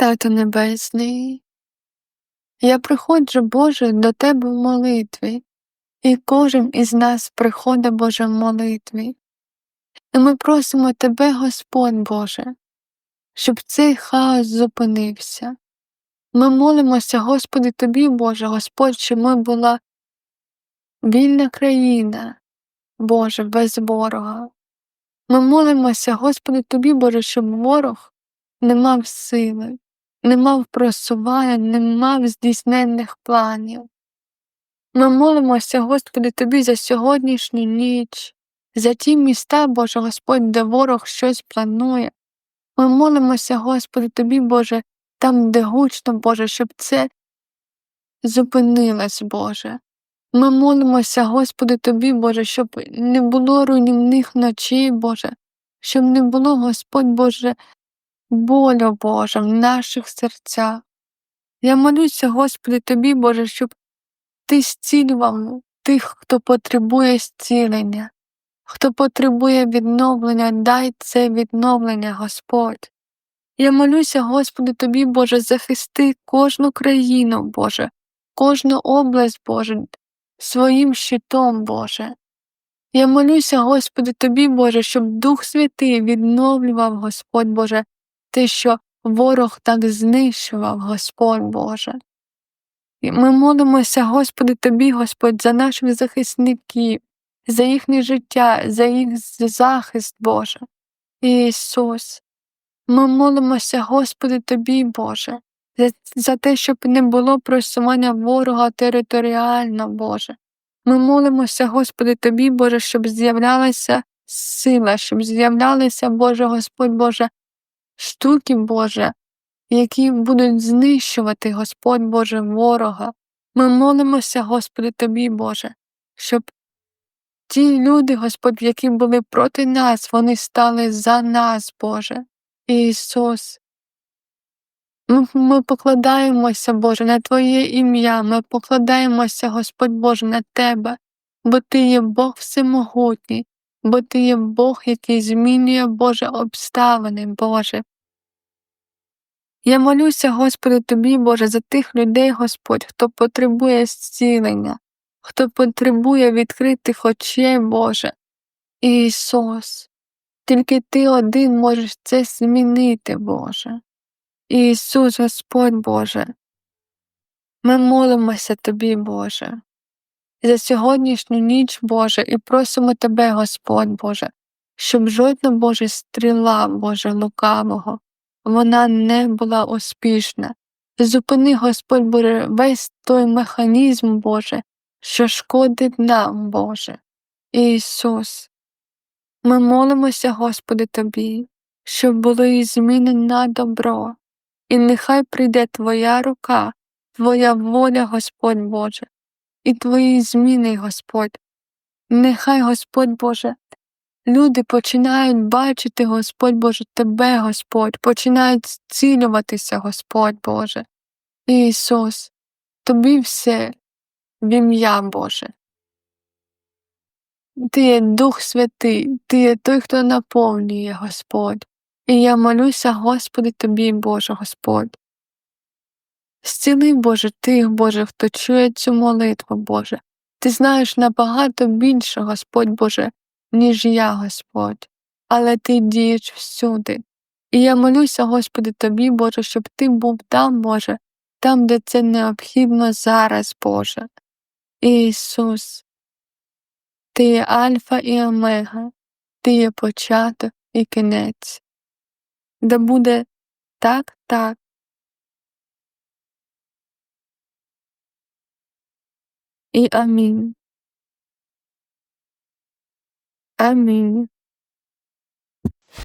Тату Небесний, я приходжу, Боже, до Тебе в молитві, і кожен із нас приходить, Боже, в молитві. І ми просимо Тебе, Господь Боже, щоб цей хаос зупинився. Ми молимося, Господи, Тобі, Боже, Господь, щоб ми була вільна країна, Боже, без ворога. Ми молимося, Господи, Тобі, Боже, щоб ворог не мав сили, не мав просування, не мав здійсненних планів. Ми молимося, Господи, Тобі за сьогоднішню ніч, за ті міста, Боже Господь, де ворог щось планує. Ми молимося, Господи, Тобі, Боже, там, де гучно, Боже, щоб це зупинилось, Боже. Ми молимося, Господи, Тобі, Боже, щоб не було руйнівних ночей, Боже, щоб не було, Господь Боже, болю, Боже, в наших серцях. Я молюся, Господи, Тобі, Боже, щоб Ти зцілював тих, хто потребує зцілення, хто потребує відновлення, дай це відновлення, Господь. Я молюся, Господи, Тобі, Боже, захисти кожну країну, Боже, кожну область, Боже, своїм щитом, Боже. Я молюся, Господи, Тобі, Боже, щоб Дух Святий відновлював, Господь Боже, те, що ворог так знищував, Господь Боже. І ми молимося, Господи, Тобі, Господь, за наших захисників, за їхнє життя, за їх захист, Боже. Ісус. Ми молимося, Господи, Тобі, Боже, за, за те, щоб не було просування ворога територіально, Боже. Ми молимося, Господи, Тобі, Боже, щоб з'являлася сила, щоб з'являлися, Боже, Господь Боже, штуки, Боже, які будуть знищувати, Господь Боже, ворога. Ми молимося, Господи, Тобі, Боже, щоб ті люди, Господь, які були проти нас, вони стали за нас, Боже. Ісус. Ми, покладаємося, Боже, на Твоє ім'я, ми покладаємося, Господь Боже, на Тебе, бо Ти є Бог всемогутній, бо Ти є Бог, який змінює Боже обставини, Боже. Я молюся, Господи, Тобі, Боже, за тих людей, Господь, хто потребує зцілення, хто потребує відкритих очей, Боже. Ісус, тільки Ти один можеш це змінити, Боже. Ісус, Господь Боже. Ми молимося Тобі, Боже, за сьогоднішню ніч, Боже, і просимо Тебе, Господь Боже, щоб жодна Боже стріла, Боже, лукавого, вона не була успішна. Зупини, Господь Боже, весь той механізм, Боже, що шкодить нам, Боже. Ісус. Ми молимося, Господи, Тобі, щоб було і зміни на добро, і нехай прийде Твоя рука, Твоя воля, Господь Боже, і Твої зміни, Господь. Нехай, Господь Боже, люди починають бачити, Господь Боже, Тебе, Господь, починають зцілюватися, Господь Боже. Ісус, Тобі все в ім'я Боже. Ти є Дух Святий, Ти є той, хто наповнює, Господь. І я молюся, Господи, Тобі, Боже Господь. Зціли, Боже, тих, Боже, хто чує цю молитву, Боже. Ти знаєш набагато більше, Господь Боже, ніж я, Господь, але Ти дієш всюди. І я молюся, Господи, Тобі, Боже, щоб Ти був там, Боже, там, де це необхідно зараз, Боже. Ісус, Ти є Альфа і Омега, Ти є початок і кінець. Да буде так, так. І амінь. Амінь.